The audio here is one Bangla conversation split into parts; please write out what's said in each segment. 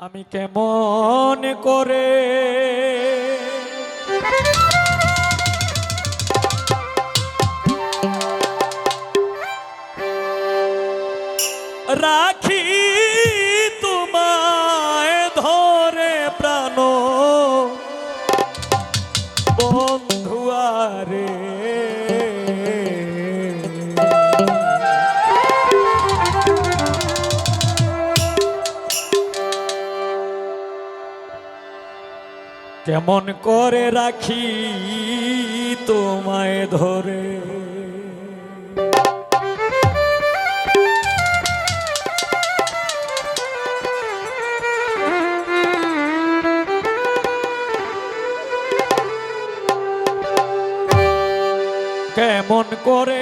আমি কেমন করে? রা কেমন করে রাখি তোমায় ধরে? কেমন করে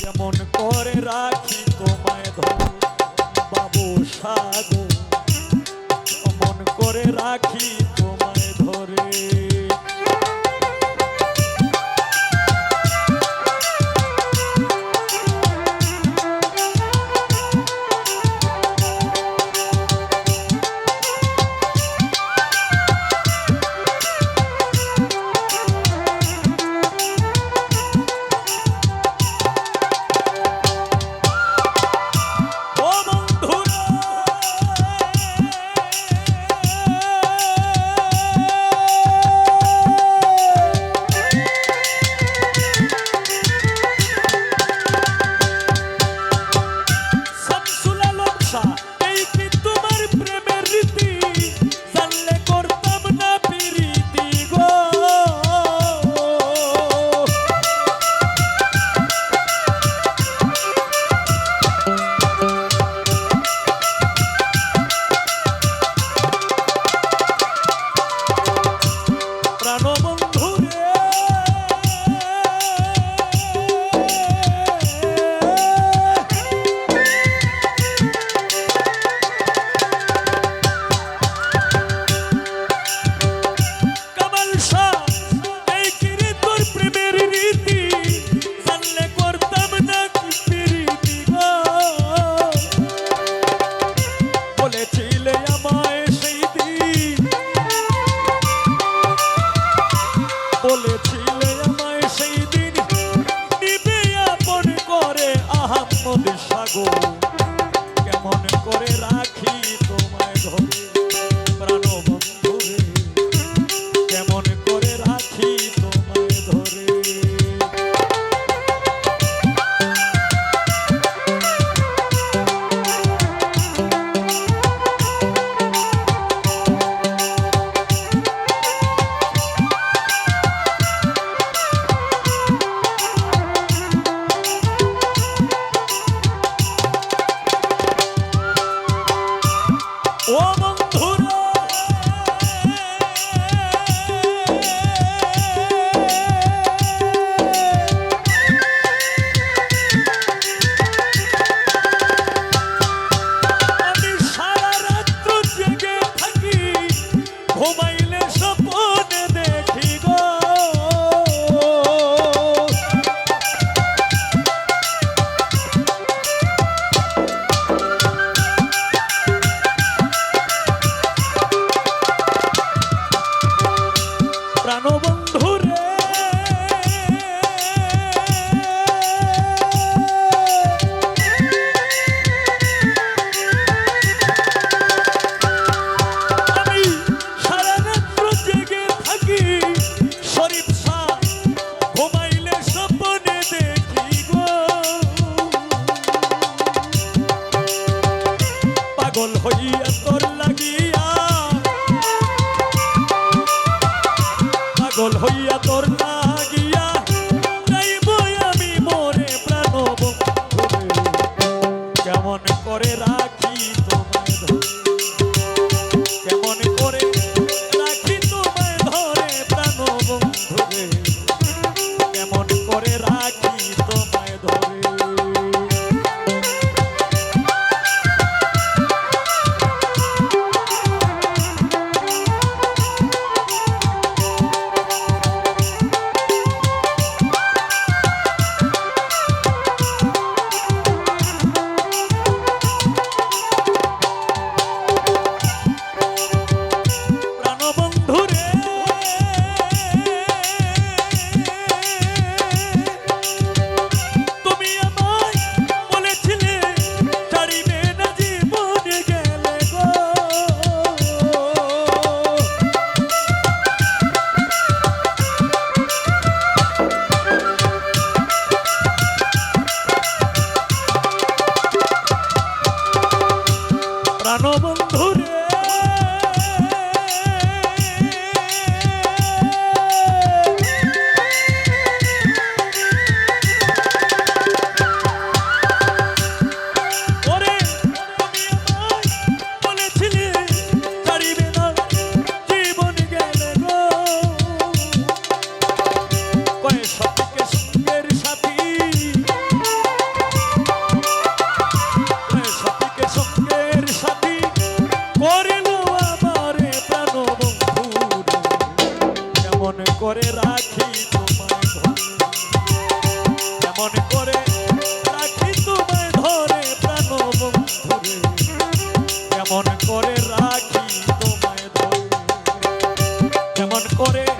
যেমন করে রাখি তোমায় ধরো বাবু সাগর কেমন করে রাখি তোমায় ধরে। Oré.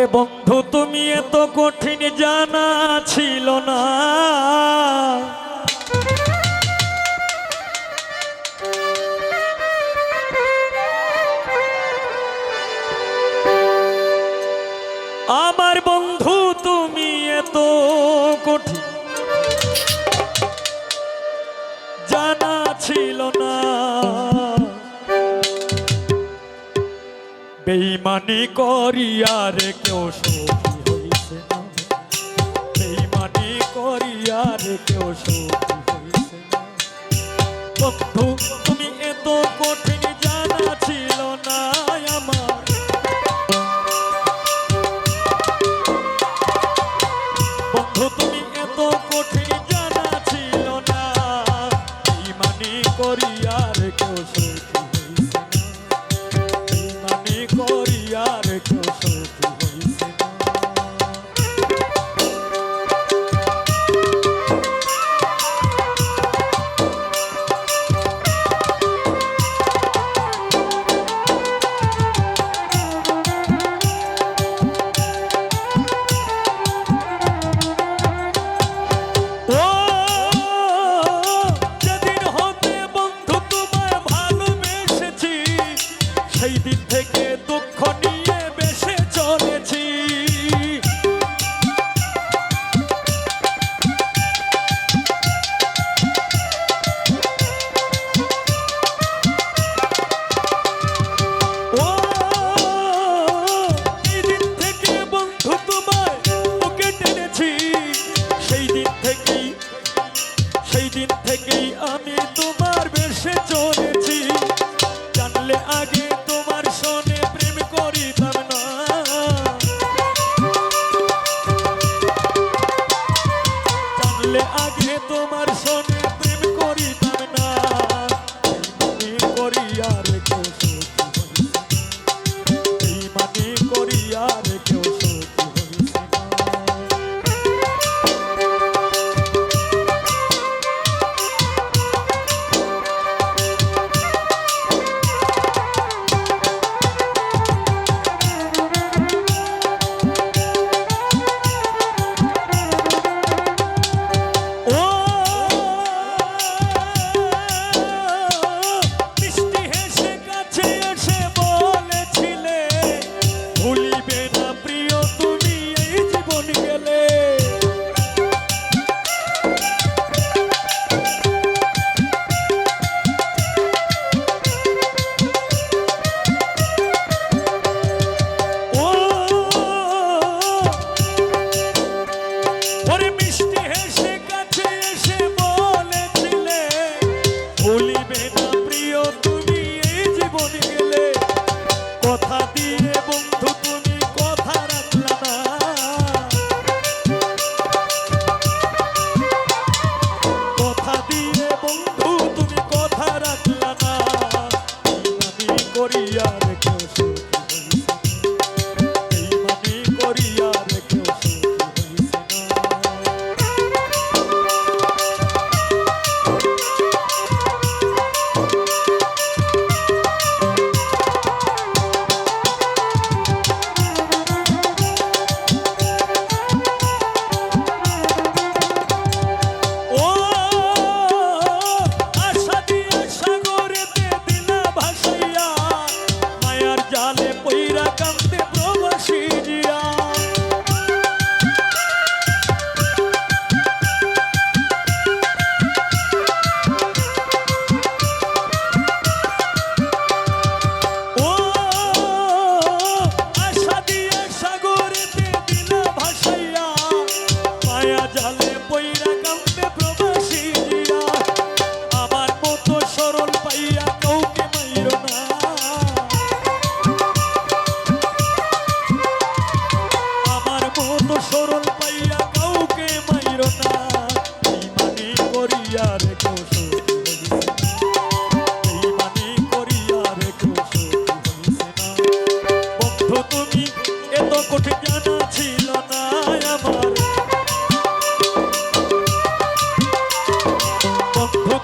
আরে বন্ধু তুমি এত কঠিন জানা ছিল না। আমার বন্ধু তুমি এত বেইমানি করিয়া রে কেউ সুখী হইছে না। বেইমানি করিয়া রে কেউ সুখী করিয়া রেখো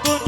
Oh,